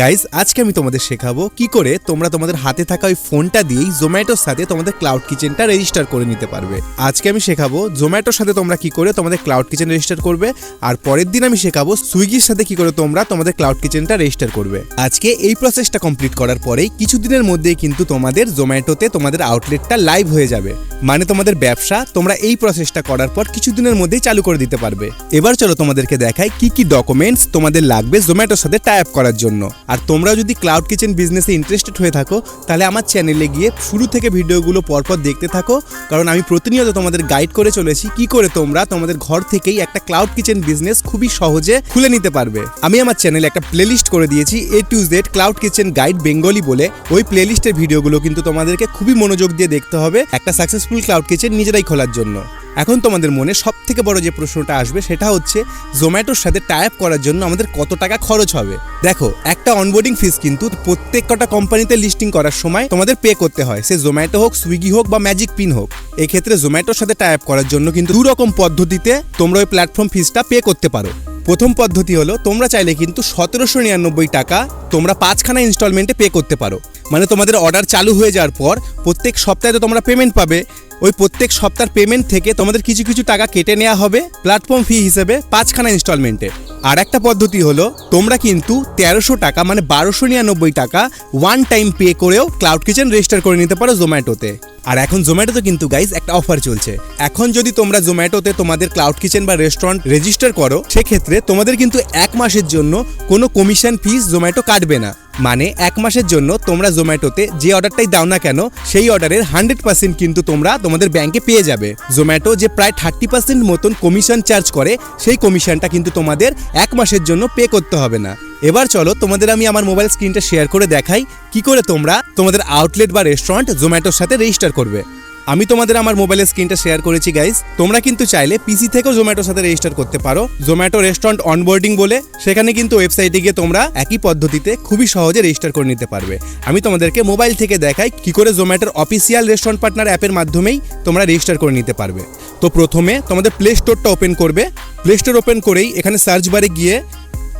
Guys আজকে আমি তোমাদের শেখাবো কি করে তোমরা তোমাদের হাতে থাকা ওই ফোনটা দিয়েই জোম্যাটোর সাথে তোমাদের ক্লাউড কিচেনটা রেজিস্টার করে নিতে পারবে। আজকে আমি শেখাবো জোম্যাটোর সাথে তোমরা কি করে তোমাদের ক্লাউড কিচেন রেজিস্টার করবে, আর পরের দিন আমি শেখাবো সুইগির সাথে কি করে তোমরা তোমাদের ক্লাউড কিচেনটা রেজিস্টার করবে। আজকে এই প্রসেসটা কমপ্লিট করার পরেই কিছুদিনের মধ্যেই কিন্তু তোমাদের জোম্যাটোতে তোমাদের আউটলেটটা লাইভ হয়ে যাবে। মানে তোমাদের ব্যবসা তোমরা এই প্রসেসটা করার পর কিছুদিনের মধ্যেই চালু করে দিতে পারবে। এবার চলো তোমাদেরকে দেখাই কি কি ডকুমেন্টস তোমাদের লাগবে জোম্যাটোর সাথে টাই আপ করার জন্য। আর তোমরা যদি ক্লাউড কিচেন বিজনেসে ইন্টারেস্টেড হয়ে থাকো, তাহলে আমার চ্যানেলে গিয়ে শুরু থেকে ভিডিওগুলো পরপর দেখতে থাকো। কারণ আমি প্রতিনিয়ত তোমাদের গাইড করে চলেছি কি করে তোমরা তোমাদের ঘর থেকেই একটা ক্লাউড কিচেন বিজনেস খুবই সহজে খুলে নিতে পারবে। আমি আমার চ্যানেলে একটা প্লেলিস্ট করে দিয়েছি A to Z cloud kitchen guide Bengali বলে। ওই প্লেলিস্টের ভিডিওগুলো কিন্তু তোমাদেরকে খুবই মনোযোগ দিয়ে দেখতে হবে একটা সাকসেসফুল ক্লাউড কিচেন নিজেরাই খোলার জন্য। এখন তোমাদের মনে সব থেকে বড় যে প্রশ্নটা আসবে সেটা হচ্ছে, জোম্যাটোর সাথে টাইপ করার জন্য আমাদের কত টাকা খরচ হবে? দেখো, একটা অনবোর্ডিং ফিস কিন্তু প্রত্যেক কটা কোম্পানিতে লিস্টিং করার সময় তোমাদের পে করতে হয়। সে জোম্যাটো হোক, সুইগি হোক বা ম্যাজিক পিন হোক। এক্ষেত্রে জোম্যাটোর সাথে টাইপ করার জন্য কিন্তু দুরকম পদ্ধতিতে তোমরা ওই প্ল্যাটফর্ম ফিসটা পে করতে পারো। প্রথম পদ্ধতি হলো, তোমরা চাইলে কিন্তু সতেরোশো নিরানব্বই টাকা তোমরা পাঁচখানা ইনস্টলমেন্টে পে করতে পারো। মানে তোমাদের অর্ডার চালু হয়ে যাওয়ার পর প্রত্যেক সপ্তাহে তো তোমরা পেমেন্ট পাবে। ওই প্রত্যেক সপ্তাহের পেমেন্ট থেকে তোমাদের কিছু কিছু টাকা কেটে নেওয়া হবে প্ল্যাটফর্ম ফি হিসেবে পাঁচখানা ইনস্টলমেন্টে আর একটা পদ্ধতি হলো, তোমরা কিন্তু তেরোশো টাকা মানে বারোশো নিরানব্বই টাকা ওয়ান টাইম পে করেও ক্লাউড কিচেন রেজিস্টার করে নিতে পারো জোম্যাটোতে আর এখন জোম্যাটোতে কিন্তু গাইজ একটা অফার চলছে। এখন যদি তোমরা জোম্যাটোতে তোমাদের ক্লাউড কিচেন বা রেস্টুরেন্ট রেজিস্টার করো, সেক্ষেত্রে তোমাদের কিন্তু এক মাসের জন্য কোনো কমিশন ফিস জোম্যাটো কাটবে না। মানে এক মাসের জন্য তোমরা জোম্যাটোতে যে অর্ডারটাই দাও না কেন, সেই অর্ডারের হান্ড্রেড পার্সেন্ট কিন্তু তোমরা তোমাদের ব্যাংকে পেয়ে যাবে। জোম্যাটো যে প্রায় থার্টি পার্সেন্ট মতন কমিশন চার্জ করে, সেই কমিশনটা কিন্তু তোমাদের এক মাসের জন্য পে করতে হবে না। এবার চলো, তোমাদের আমি আমার মোবাইল স্ক্রিনটা শেয়ার করে দেখাই, কি করে তোমরা তোমাদের আউটলেট বা রেস্টুরেন্ট জোম্যাটোর সাথে রেজিস্টার করবে। আমি তোমাদের আমার মোবাইলের স্ক্রিনটা শেয়ার করেছি গাইজ তোমরা কিন্তু চাইলে পিসি থেকেও জোম্যাটোর সাথে রেজিস্টার করতে পারো। জোম্যাটো রেস্টুরেন্ট অনবোর্ডিং বলে, সেখানে কিন্তু ওয়েবসাইটে গিয়ে তোমরা একই পদ্ধতিতে খুবই সহজে রেজিস্টার করে নিতে পারবে। আমি তোমাদেরকে মোবাইল থেকে দেখাই কি করে জোম্যাটোর অফিসিয়াল রেস্টুরেন্ট পার্টনার অ্যাপের মাধ্যমেই তোমরা রেজিস্টার করে নিতে পারবে। তো প্রথমে তোমাদের প্লে স্টোরটা ওপেন করবে। প্লে স্টোর ওপেন করেই এখানে সার্চ বারে গিয়ে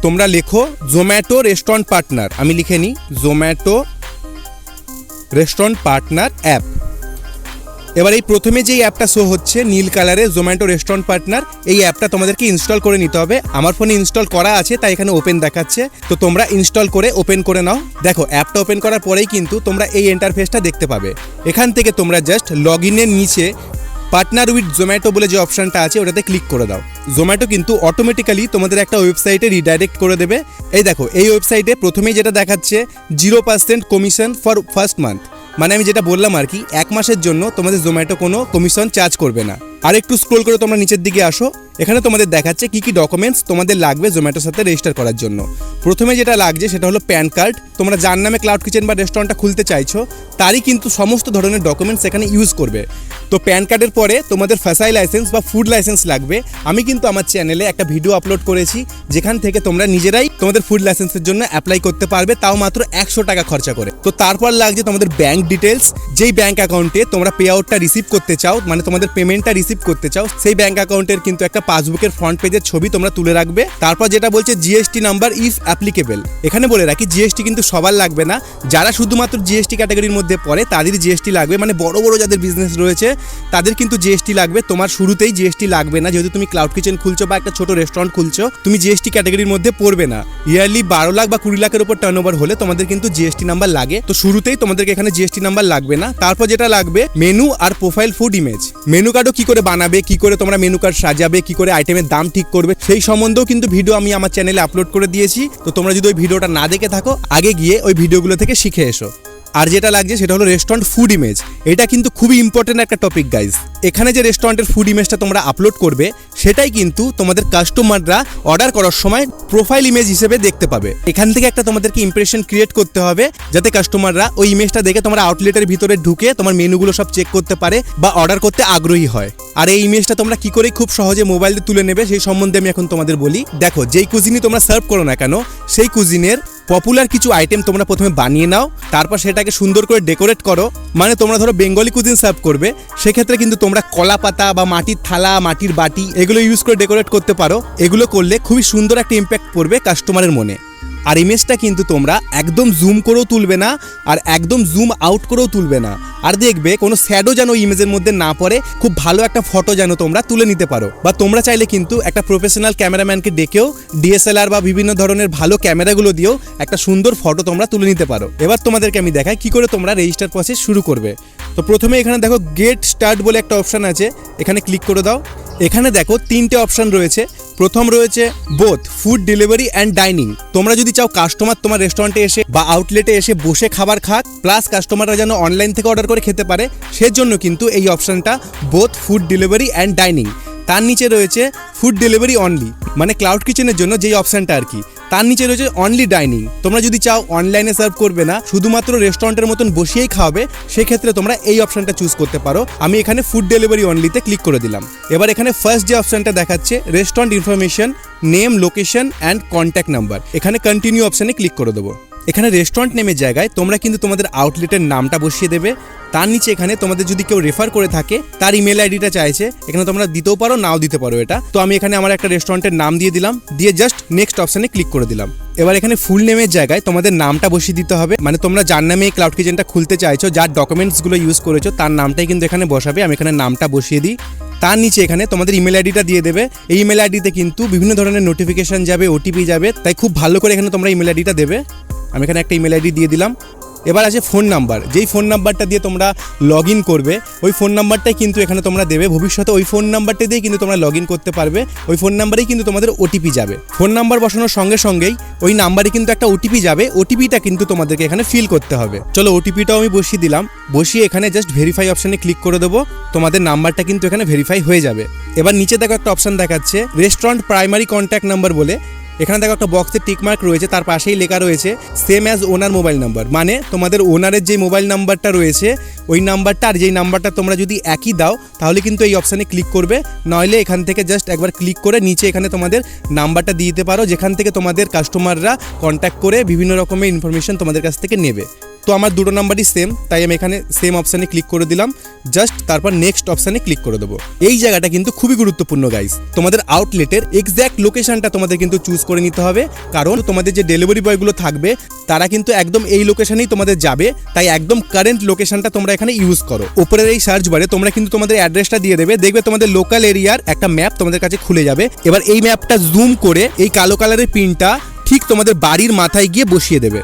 তোমরা লেখো জোম্যাটো রেস্টুরেন্ট পার্টনার আমি লিখে নিই জোম্যাটো রেস্টুরেন্ট পার্টনার অ্যাপ এবার এই প্রথমে যেই অ্যাপটা শো হচ্ছে, নীল কালারের জোম্যাটো রেস্টুরেন্ট পার্টনার এই অ্যাপটা তোমাদেরকে ইনস্টল করে নিতে হবে। আমার ফোনে ইনস্টল করা আছে, তাই এখানে ওপেন দেখাচ্ছে। তো তোমরা ইনস্টল করে ওপেন করে নাও। দেখো, অ্যাপটা ওপেন করার পরেই কিন্তু তোমরা এই ইন্টারফেসটা দেখতে পাবে। এখান থেকে তোমরা জাস্ট লগ ইনের নিচে পার্টনার উইথ জোম্যাটো বলে যে অপশনটা আছে, ওটাতে ক্লিক করে দাও। জোম্যাটো কিন্তু অটোমেটিক্যালি তোমাদের একটা ওয়েবসাইটে রিডাইরেক্ট করে দেবে। এই দেখো, এই ওয়েবসাইটে প্রথমেই যেটা দেখাচ্ছে zero percent commission for first month মানে আমি যেটা বললাম আর কি, এক মাসের জন্য তোমাদের জোম্যাটো কোনো কমিশন চার্জ করবে না। আর একটু স্ক্রোল করে তোমরা নিচের দিকে আসো। এখানে তোমাদের দেখাচ্ছে কি কি ডকুমেন্টস তোমাদের লাগবে জোম্যাটোর সাথে রেজিস্টার করার জন্য। প্রথমে যেটা লাগছে সেটা হলো প্যান কার্ড তোমরা যার নামে ক্লাউড কিচেন বা রেস্টুরেন্টটা খুলতে চাইছো, তারই কিন্তু সমস্ত ধরনের ডকুমেন্টস এখানে ইউজ করবে। তো প্যান কার্ডের পরে তোমাদের ফ্যাসাই লাইসেন্স বা ফুড লাইসেন্স লাগবে। আমি কিন্তু আমার চ্যানেলে একটা ভিডিও আপলোড করেছি, যেখান থেকে তোমরা নিজেরাই তোমাদের ফুড লাইসেন্সের জন্য অ্যাপ্লাই করতে পারবে, তাও মাত্র একশো টাকা খরচা করে। তো তারপর লাগছে তোমাদের ব্যাংক ডিটেলস যেই ব্যাংক অ্যাকাউন্টে তোমরা পে আউটটা রিসিভ করতে চাও মানে তোমাদের পেমেন্টটা রিসিভ করতে চাও, সেই ব্যাংক অ্যাকাউন্টের কিন্তু একটা পাসবুকের ফ্রন্ট পেজের ছবি তোমরা তুলে রাখবে। তারপর যেটা বলছে জিএসটি নাম্বার ইফ অ্যাপ্লিকেবল এখানে বলে রাখি জিএসটি কিন্তু সবার লাগবে না। যারা শুধুমাত্র জিএসটি ক্যাটাগরির মধ্যে পড়ে, তাদের জিএসটি লাগবে। মানে বড় বড় যাদের বিজনেস রয়েছে, তাদের কিন্তু জিএসটি লাগবে। তোমার শুরুতেই জিএসটি লাগবে না। যেহেতু তুমি ক্লাউড কিচেন খুলছো বা একটা ছোট রেস্টুরেন্ট খুলছো, তুমি জিএসটি ক্যাটাগরির মধ্যে পড়বে না। ইয়ারলি বারো লাখ বা কুড়ি লাখের উপর টার্ন ওভার হলে তোমাদের কিন্তু জিএসটি নাম্বার লাগে। তো শুরুতেই তোমাদেরকে এখানে জিএসটি নাম্বার লাগবে না। তারপর যেটা লাগবে মেনু আর প্রোফাইল ফুড ইমেজ মেনু কার্ডও কি করে বানাবে, কি করে তোমরা মেনু কার্ড সাজাবে, কি করে আইটেমের দাম ঠিক করবে, সেই সম্বন্ধেও কিন্তু ভিডিও আমি আমার চ্যানেলে আপলোড করে দিয়েছি। তো তোমরা যদি ওই ভিডিওটা না দেখে থাকো, আগে গিয়ে ওই ভিডিওগুলো থেকে শিখে এসো। আর যেটা লাগছে সেটা হলো রেস্টুরেন্ট ফুড ইমেজ এটা কিন্তু খুবই ইম্পর্টেন্ট একটা টপিক গাইজ এখানে যে রেস্টুরেন্টের ফুড ইমেজটা তোমরা আপলোড করবে, সেটাই কিন্তু তোমাদের কাস্টমাররা অর্ডার করার সময় প্রোফাইল ইমেজ হিসেবে দেখতে পাবে। এখান থেকে একটা তোমাদেরকে ইমপ্রেশন ক্রিয়েট করতে হবে, যাতে কাস্টমাররা ওই ইমেজটা দেখে তোমার আউটলেটের ভিতরে ঢুকে তোমার মেনুগুলো সব চেক করতে পারে বা অর্ডার করতে আগ্রহী হয়। আর এই ইমেজটা তোমরা কি করে খুব সহজে মোবাইল দিয়ে তুলে নেবে, সেই সম্বন্ধে আমি এখন তোমাদের বলি। দেখো, যেই কুজিনই তোমরা সার্ভ করো না কেন, সেই কুজিনের পপুলার কিছু আইটেম তোমরা প্রথমে বানিয়ে নাও, তারপর সেটাকে সুন্দর করে ডেকোরেট করো। মানে তোমরা ধরো বেঙ্গলি কুজিন সার্ভ করবে, সেক্ষেত্রে কিন্তু তোমরা কলা পাতা বা মাটির থালা, মাটির বাটি, এগুলো ইউজ করে ডেকোরেট করতে পারো। এগুলো করলে খুবই সুন্দর একটা ইম্প্যাক্ট পড়বে কাস্টমারের মনে। আর ইমেজটা কিন্তু তোমরা একদম জুম করেও তুলবে না আর একদম জুম আউট করেও তুলবে না। আর দেখবে কোনো শ্যাডো যেন ইমেজের মধ্যে না পড়ে, খুব ভালো একটা ফটো যেন তোমরা তুলে নিতে পারো। বা তোমরা চাইলে কিন্তু একটা প্রফেশনাল ক্যামেরাম্যানকে ডেকেও ডিএসএলআর বা বিভিন্ন ধরনের ভালো ক্যামেরাগুলো দিয়েও একটা সুন্দর ফটো তোমরা তুলে নিতে পারো। এবার তোমাদেরকে আমি দেখাই কি করে তোমরা রেজিস্টার প্রসেস শুরু করবে। তো প্রথমে এখানে দেখো গেট স্টার্ট বলে একটা অপশান আছে। এখানে ক্লিক করে দাও। এখানে দেখো তিনটে অপশান রয়েছে। প্রথম রয়েছে both food delivery and dining তোমরা যদি চাও কাস্টমার তোমার রেস্টুরেন্টে এসে বা আউটলেটে এসে বসে খাবার খাক প্লাস কাস্টমাররা যেন অনলাইন থেকে অর্ডার করে খেতে পারে, সেজন্য কিন্তু এই অপশানটা both food delivery and dining তার নিচে রয়েছে ফুড ডেলিভারি অনলি মানে ক্লাউড কিচেনের জন্য যেই অপশনটা আর কি। তার নিচে রয়েছে অনলি ডাইনিং তোমরা যদি চাও অনলাইনে সার্ভ করবে না, শুধুমাত্র রেস্টুরেন্টের মতন বসিয়েই খাওয়াবে, সেক্ষেত্রে তোমরা এই অপশনটা চুজ করতে পারো। আমি এখানে ফুড ডেলিভারি অনলিতে ক্লিক করে দিলাম। এবার এখানে ফার্স্ট যে অপশনটা দেখাচ্ছে restaurant information name location and contact number এখানে কন্টিনিউ অপশানে ক্লিক করে দেবো। এখানে রেস্টুরেন্ট নেমের জায়গায় তোমরা কিন্তু তোমাদের আউটলেটের নামটা বসিয়ে দেবে। তার নিচে এখানে তোমাদের যদি কেউ রেফার করে থাকে, তার ইমেল আইডিটা চাইছে, এখানে তোমরা দিতেও পারো, নাও দিতে পারো এটা। তো আমি এখানে আমার একটা রেস্টুরেন্টের নাম দিয়ে দিলাম, দিয়ে জাস্ট নেক্সট অপশানে ক্লিক করে দিলাম। এবার এখানে ফুল নেমের জায়গায় তোমাদের নামটা বসিয়ে দিতে হবে। মানে তোমরা যার নামে এই ক্লাউড কিচেনটা খুলতে চাইছো, যার ডকুমেন্টসগুলো ইউজ করেছ, তার নামটাই কিন্তু এখানে বসাবে। আমি এখানে নামটা বসিয়ে দিই। তার নিচে এখানে তোমাদের ইমেল আইডিটা দিয়ে দেবে। এই ইমেল আইডিতে কিন্তু বিভিন্ন ধরনের নোটিফিকেশন যাবে ওটিপি যাবে। তাই খুব ভালো করে এখানে তোমরা ইমেল আইডিটা দেবে। আমি এখানে একটা ইমেল আইডি দিয়ে দিলাম। এবার আছে ফোন নাম্বার যেই ফোন নাম্বারটা দিয়ে তোমরা লগ ইন করবে, ওই ফোন নাম্বারটাই কিন্তু এখানে তোমরা দেবে। ভবিষ্যতে ওই ফোন নাম্বারটা দিয়ে কিন্তু তোমরা লগ ইন করতে পারবে। ওই ফোন নাম্বারেই কিন্তু তোমাদের ওটিপি যাবে। ফোন নাম্বার বসানোর সঙ্গে সঙ্গেই ওই নাম্বারে কিন্তু একটা ওটিপি যাবে। ওটিপিটা কিন্তু তোমাদেরকে এখানে ফিল করতে হবে। চলো ওটিপিটাও আমি বসিয়ে দিলাম। বসিয়ে এখানে জাস্ট ভেরিফাই অপশানে ক্লিক করে দেবো। তোমাদের নাম্বারটা কিন্তু এখানে ভেরিফাই হয়ে যাবে। এবার নিচে দেখো একটা অপশান দেখাচ্ছে। রেস্টুরেন্ট প্রাইমারি কন্ট্যাক্ট নাম্বার বলে। এখানে দেখো একটা বক্সে টিকমার্ক রয়েছে, তার পাশেই লেখা রয়েছে same as owner mobile number মানে তোমাদের ওনারের যে মোবাইল নাম্বারটা রয়েছে, ওই নাম্বারটা আর যেই নাম্বারটা তোমরা যদি একই দাও, তাহলে কিন্তু এই অপশানে ক্লিক করবে। নইলে এখান থেকে জাস্ট একবার ক্লিক করে নিচে এখানে তোমাদের নাম্বারটা দিয়ে দিতে পারো, যেখান থেকে তোমাদের কাস্টমাররা কন্ট্যাক্ট করে বিভিন্ন রকমের ইনফরমেশন তোমাদের কাছ থেকে নেবে। তো আমার দুটো নাম্বারই সেম তাই আমি এখানে সেম অপশানে ক্লিক করে দিলাম। জাস্ট তারপর নেক্সট অপশানে ক্লিক করে দেবো। এই জায়গাটা কিন্তু খুবই গুরুত্বপূর্ণ গাইস তোমাদের আউটলেটের এক্স্যাক্ট লোকেশনটা তোমাদের কিন্তু চুজ করে নিতে হবে। কারণ তোমাদের যে ডেলিভারি বয়গুলো থাকবে, তারা কিন্তু একদম এই লোকেশনেই তোমাদের যাবে। তাই একদম কারেন্ট লোকেশনটা তোমরা এখানে ইউজ করো। উপরের এই সার্চ বারে তোমরা কিন্তু তোমাদের অ্যাড্রেসটা দিয়ে দেবে। দেখবে তোমাদের লোকাল এরিয়ার একটা ম্যাপ তোমাদের কাছে খুলে যাবে। এবার এই ম্যাপটা জুম করে এই কালো কালারের পিনটা ঠিক তোমাদের বাড়ির মাথায় গিয়ে বসিয়ে দেবে।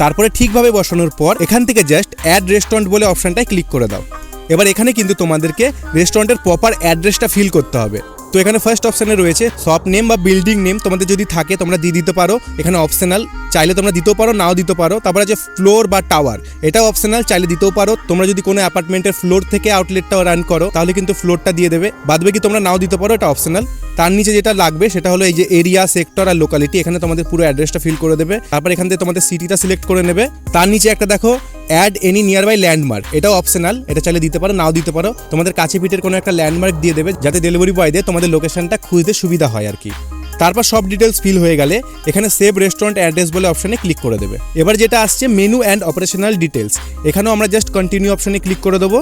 তারপরে ঠিকভাবে বসানোর পর এখান থেকে জাস্ট অ্যাড রেস্টুরেন্ট বলে অপশনটায় ক্লিক করে দাও। এবার এখানে কিন্তু তোমাদেরকে রেস্টুরেন্টের প্রপার অ্যাড্রেসটা ফিল করতে হবে। তো এখানে ফার্স্ট অপশানে রয়েছে শপ নেম বা বিল্ডিং নেম তোমাদের যদি থাকে তোমরা দিয়ে দিতে পারো। এখানে অপশনাল চাইলে তোমরা দিতেও পারো, নাও দিতে পারো। তারপরে আছে ফ্লোর বা টাওয়ার এটাও অপশনাল চাইলে দিতেও পারো। তোমরা যদি কোনো অ্যাপার্টমেন্টের ফ্লোর থেকে আউটলেটটাও রান করো, তাহলে কিন্তু ফ্লোরটা দিয়ে দেবে। বাদবে কি তোমরা নাও দিতে পারো, এটা অপশনাল তার নিচে যেটা লাগবে সেটা হলো এই যে এরিয়া সেক্টর আর লোকালিটি এখানে তোমাদের পুরো অ্যাড্রেসটা ফিল করে দেবে। তারপর এখান থেকে তোমাদের সিটিটা সিলেক্ট করে নেবে। তার নিচে একটা দেখো add any nearby landmark এটাও অপশনাল এটা চাইলে দিতে পারো, নাও দিতে পারো। তোমাদের কাছে পিঠের কোনো একটা ল্যান্ডমার্ক দিয়ে দেবে, যাতে ডেলিভারি বয়দের তোমাদের লোকেশনটা খুঁজতে সুবিধা হয় আর কি। তারপর সব ডিটেলস ফিল হয়ে গেলে এখানে সেভ রেস্টুরেন্ট অ্যাড্রেস বলে অপশনে ক্লিক করে দেবে। এবার যেটা আসছে মেনু অ্যান্ড অপারেশনাল ডিটেলস এখানেও আমরা জাস্ট কন্টিনিউ অপশনে ক্লিক করে দেবো।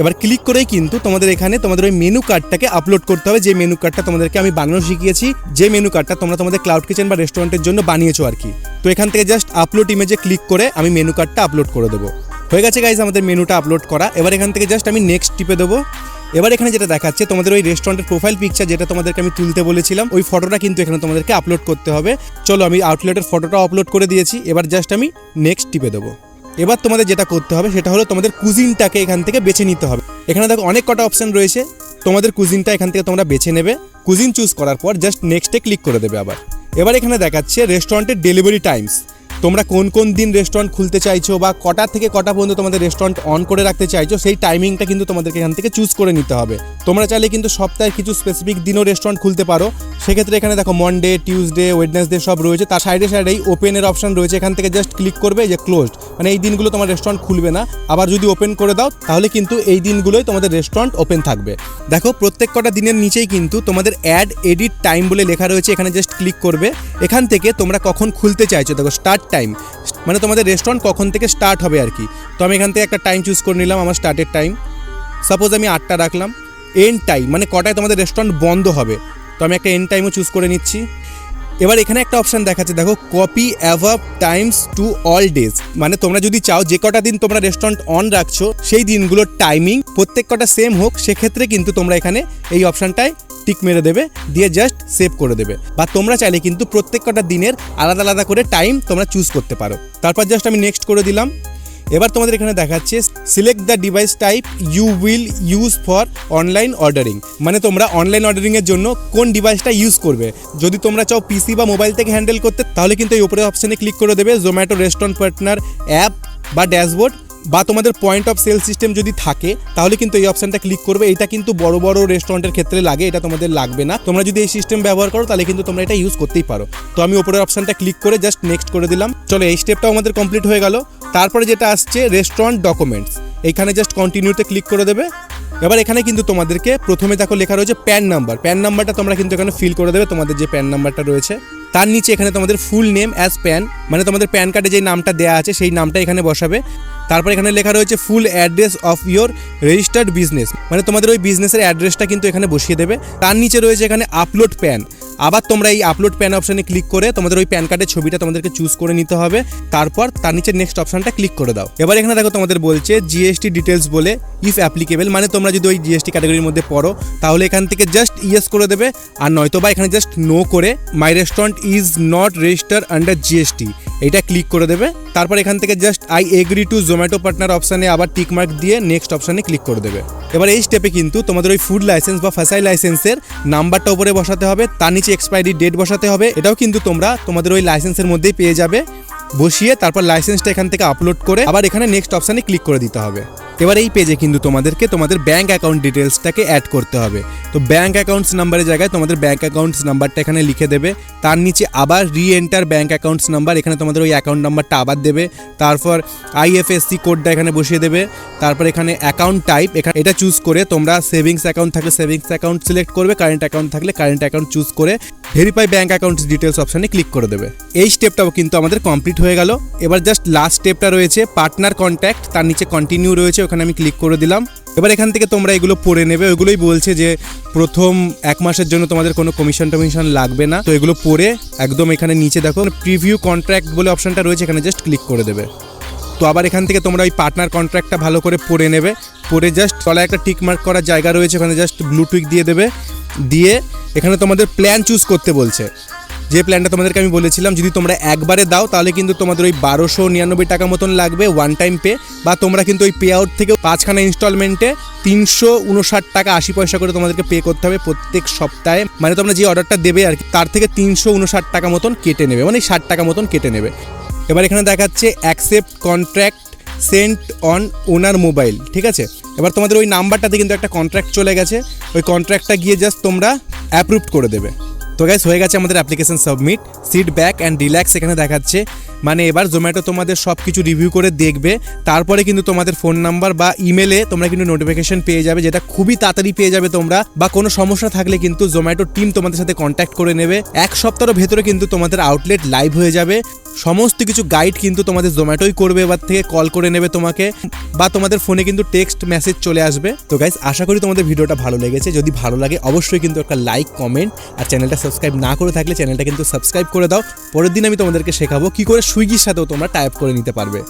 এবার ক্লিক করেই কিন্তু তোমাদের এখানে তোমাদের ওই মেনু কার্ডটাকে আপলোড করতে হবে। যে মেনু কার্ডটা তোমাদেরকে আমি বানানো শিখিয়েছি, যে মেনু কার্ডটা তোমরা তোমাদের ক্লাউড কিচেন বা রেস্টুরেন্টের জন্য বানিয়েছো আর কি। তো এখান থেকে জাস্ট আপলোড ইমেজে ক্লিক করে আমি মেনু কার্ডটা আপলোড করে দেবো। হয়ে গেছে গাইজ আমাদের মেনুটা আপলোড করা। এবার এখান থেকে জাস্ট আমি নেক্সট টিপে দেবো। এবার এখানে যেটা দেখাচ্ছে, তোমাদের ওই রেস্টুরেন্টের প্রোফাইল পিকচার যেটা তোমাদেরকে আমি তুলতে বলেছিলাম, ওই ফটোটা কিন্তু এখানে তোমাদেরকে আপলোড করতে হবে। চলো আমি আউটলেটের ফটোটা আপলোড করে দিয়েছি। এবার জাস্ট আমি নেক্সট টিপে দেবো। এবার তোমাদের যেটা করতে হবে, সেটা হলো তোমাদের কুজিনটাকে এখান থেকে বেছে নিতে হবে। এখানে দেখো অনেক কটা অপশন রয়েছে। তোমাদের কুজিনটা এখান থেকে তোমরা বেছে নেবে। কুজিন চুজ করার পর জাস্ট নেক্সটে ক্লিক করে দেবে আবার। এবার এখানে দেখাচ্ছে রেস্টুরেন্টের ডেলিভারি টাইমস তোমরা কোন কোন দিন রেস্টুরেন্ট খুলতে চাইছো বা কটা থেকে কটা পর্যন্ত তোমাদের রেস্টুরেন্ট অন করে রাখতে চাইছো, সেই টাইমিংটা কিন্তু তোমাদেরকে এখান থেকে চুজ করে নিতে হবে। তোমরা চাইলে কিন্তু সপ্তাহে কিছু স্পেসিফিক দিনও রেস্টুরেন্ট খুলতে পারো। সেক্ষেত্রে এখানে দেখো মন্ডে টিউসডে ওয়েডনেসডে সব রয়েছে। তার সাইডে সাইডেই ওপেনের অপশন রয়েছে। এখান থেকে জাস্ট ক্লিক করবে যে ক্লোজড মানে এই দিনগুলো তোমার রেস্টুরেন্ট খুলবে না। আবার যদি ওপেন করে দাও, তাহলে কিন্তু এই দিনগুলোই তোমাদের রেস্টুরেন্ট ওপেন থাকবে। দেখো প্রত্যেক কটা দিনের নিচেই কিন্তু তোমাদের অ্যাড এডিট টাইম বলে লেখা রয়েছে। এখানে জাস্ট ক্লিক করবে। এখান থেকে তোমরা কখন খুলতে চাইছো, দেখো স্টার্ট টাইম মানে তোমাদের রেস্টুরেন্ট কখন থেকে স্টার্ট হবে আর কি? তো আমি এখান থেকে একটা টাইম চুজ করে নিলাম আমার স্টার্টের টাইম সাপোজ আমি আটটা রাখলাম এন্ড টাইম মানে কটায় তোমাদের রেস্টুরেন্ট বন্ধ হবে? তো আমি একটা এন্ড টাইমও চুজ করে নিচ্ছি। এবার এখানে একটা অপশন দেখাচ্ছে, দেখো copy above times to all days মানে তোমরা যদি চাও যে কটা দিন তোমরা রেস্টুরেন্ট অন রাখছো, সেই দিনগুলোর টাইমিং প্রত্যেক কটা সেম হোক, সেক্ষেত্রে কিন্তু তোমরা এখানে এই অপশনটায় টিক মেরে দেবে, দিয়ে জাস্ট সেভ করে দেবে। বা তোমরা চাইলে কিন্তু প্রত্যেক কটা দিনের আলাদা আলাদা করে টাইম তোমরা চুজ করতে পারো। তারপর জাস্ট আমি নেক্সট করে দিলাম। এবার তোমাদের এখানে দেখাচ্ছে select the device type you will use for online ordering মানে তোমরা অনলাইন অর্ডারিংয়ের জন্য কোন ডিভাইসটা ইউজ করবে। যদি তোমরা চাও পিসি বা মোবাইল থেকে হ্যান্ডেল করতে, তাহলে কিন্তু এই উপরে অপশানে ক্লিক করে দেবে জোম্যাটো রেস্টুরেন্ট পার্টনার অ্যাপ বা ড্যাশবোর্ড বা তোমাদের পয়েন্ট অফ সেল সিস্টেম যদি থাকে, তাহলে কিন্তু এই অপশনটা ক্লিক করবে। এটা কিন্তু বড় বড় রেস্টুরেন্টের ক্ষেত্রে লাগে, এটা তোমাদের লাগবে না। তোমরা যদি এই সিস্টেম ব্যবহার করো, তাহলে কিন্তু তোমরা এটা ইউজ করতেই পারো। তো আমি ওপরের অপশনটা ক্লিক করে জাস্ট নেক্সট করে দিলাম। চলো, এই স্টেপটাও আমাদের কমপ্লিট হয়ে গেল। তারপরে যেটা আসছে রেস্টুরেন্ট ডকুমেন্টস এখানে জাস্ট কন্টিনিউতে ক্লিক করে দেবে। এবার এখানে কিন্তু তোমাদেরকে প্রথমে দেখো লেখা রয়েছে প্যান নাম্বার প্যান নাম্বারটা তোমরা কিন্তু এখানে ফিল করে দেবে, তোমাদের যে প্যান নাম্বারটা রয়েছে। তার নিচে এখানে তোমাদের ফুল নেম অ্যাজ প্যান মানে তোমাদের প্যান কার্ডে যে নামটা দেওয়া আছে, সেই নামটা এখানে বসাবে। তারপর এখানে লেখা রয়েছে full address of your registered business মানে তোমাদের ওই বিজনেসের অ্যাড্রেসটা কিন্তু এখানে বসিয়ে দেবে। তার নিচে রয়েছে এখানে আপলোড প্যান আবার তোমরা এই আপলোড প্যান অপশানে ক্লিক করে তোমাদের ওই প্যান কার্ডের ছবিটা তোমাদেরকে চুজ করে নিতে হবে। তারপর তার নিচে নেক্সট অপশানটা ক্লিক করে দাও। এবার এখানে দেখো তোমাদের বলছে জিএসটি ডিটেলস বলে ইফ অ্যাপ্লিকেবল মানে তোমরা যদি ওই জিএসটি ক্যাটাগরির মধ্যে পড়ো, তাহলে এখান থেকে জাস্ট ইয়েস করে দেবে। আর নয়তো বা এখানে জাস্ট নো করে my restaurant is not register under GST এটা ক্লিক করে দেবে। তারপর এখান থেকে just I agree to Zomato partner অপশানে আবার টিক মার্ক দিয়ে নেক্সট অপশানে ক্লিক করে দেবে। এবার এই স্টেপে কিন্তু তোমাদের ওই ফুড লাইসেন্স বা ফাসাই লাইসেন্সের নাম্বারটা উপরে বসাতে হবে, তার নিচে এক্সপায়ারি ডেট বসাতে হবে, এটাও কিন্তু তোমরা তোমাদের ওই লাইসেন্সের মধ্যেই পেয়ে যাবে। বসিয়ে তারপর লাইসেন্সটা এখান থেকে আপলোড করে আবার এখানে নেক্সট অপশানে ক্লিক করে দিতে হবে। এবার এই পেজে কিন্তু তোমাদেরকে তোমাদের ব্যাঙ্ক অ্যাকাউন্ট ডিটেলসটাকে অ্যাড করতে হবে। তো ব্যাঙ্ক অ্যাকাউন্টস নাম্বারের জায়গায় তোমাদের ব্যাঙ্ক অ্যাকাউন্টস নাম্বারটা এখানে লিখে দেবে। তার নিচে আবার রি এন্টার ব্যাঙ্ক অ্যাকাউন্টস নাম্বার এখানে তোমাদের ওই অ্যাকাউন্ট নাম্বারটা আবার দেবে। তারপর আইএফএসসি কোডটা এখানে বসিয়ে দেবে। তারপর এখানে অ্যাকাউন্ট টাইপ এখানে এটা চুজ করে তোমরা সেভিংস অ্যাকাউন্ট থাকলে সেভিংস অ্যাকাউন্ট সিলেক্ট করবে কারেন্ট অ্যাকাউন্ট থাকলে কারেন্ট অ্যাকাউন্ট চুজ করে ভেরিফাই ব্যাঙ্ক অ্যাকাউন্টস ডিটেলস অপশানে ক্লিক করে দেবে। এই স্টেপটাও কিন্তু আমাদের কমপ্লিট হয়ে গেল। এবার জাস্ট লাস্ট স্টেপটা রয়েছে পার্টনার কন্ট্যাক্ট তার নিচে কন্টিনিউ রয়েছে, ওখানে আমি ক্লিক করে দিলাম। এবার এখান থেকে তোমরা এগুলো পড়ে নেবে, ওইগুলোই বলছে যে প্রথম এক মাসের জন্য তোমাদের কোনো কমিশন টমিশন লাগবে না। তো এগুলো পড়ে একদম এখানে নিচে দেখো প্রিভিউ কন্ট্রাক্ট বলে অপশনটা রয়েছে, এখানে জাস্ট ক্লিক করে দেবে। তো আবার এখান থেকে তোমরা ওই পার্টনার কন্ট্রাক্টটা ভালো করে পড়ে নেবে। পড়ে জাস্ট তলায় একটা টিক মার্ক করার জায়গা রয়েছে, ওখানে জাস্ট ব্লুটুইক দিয়ে দেবে। দিয়ে এখানে তোমাদের প্ল্যান চুজ করতে বলছে। যে প্ল্যানটা তোমাদেরকে আমি বলেছিলাম, যদি তোমরা একবারে দাও, তাহলে কিন্তু তোমাদের ওই বারোশো নিরানব্বই টাকা মতন লাগবে ওয়ান টাইম পে বা তোমরা কিন্তু ওই পে আউট থেকে পাঁচখানা ইনস্টলমেন্টে তিনশো উনষাট টাকা আশি পয়সা করে তোমাদেরকে পে করতে হবে প্রত্যেক সপ্তাহে। মানে তোমরা যে অর্ডারটা দেবে আর কি, তার থেকে তিনশো উনষাট টাকা মতন কেটে নেবে মানে ষাট টাকা মতন কেটে নেবে। এবার এখানে দেখাচ্ছে accept contract sent on owner mobile ঠিক আছে? এবার তোমাদের ওই নাম্বারটাতে কিন্তু একটা কন্ট্রাক্ট চলে গেছে, ওই কন্ট্রাক্টটা গিয়ে জাস্ট তোমরা অ্যাপ্রুভ করে দেবে। তো গাইস হয়ে গেছে আমাদের application submit sit back and relax এখানে দেখাচ্ছে। মানে এবার জোম্যাটো তোমাদের সব কিছু রিভিউ করে দেখবে। তারপরে কিন্তু তোমাদের ফোন নাম্বার বা ইমেলে তোমরা কিন্তু নোটিফিকেশন পেয়ে যাবে, যেটা খুবই তাড়াতাড়ি পেয়ে যাবে তোমরা। বা কোনো সমস্যা থাকলে কিন্তু জোম্যাটো টিম তোমাদের সাথে কন্ট্যাক্ট করে নেবে। এক সপ্তাহের ভেতরে কিন্তু তোমাদের আউটলেট লাইভ হয়ে যাবে। সমস্ত কিছু গাইড কিন্তু তোমাদের জোম্যাটোই করবে এবার থেকে কল করে নেবে তোমাকে বা তোমাদের ফোনে কিন্তু টেক্সট মেসেজ চলে আসবে। তো গাইজ আশা করি তোমাদের ভিডিওটা ভালো লেগেছে। যদি ভালো লাগে, অবশ্যই কিন্তু একটা লাইক কমেন্ট আর চ্যানেলটা সাবস্ক্রাইব না করে থাকলে চ্যানেলটা কিন্তু সাবস্ক্রাইব করে দাও। পরের দিন আমি তোমাদেরকে শেখাবো কি করে সুইগির সাথেও তোমরা টাইপ করে নিতে পারবে।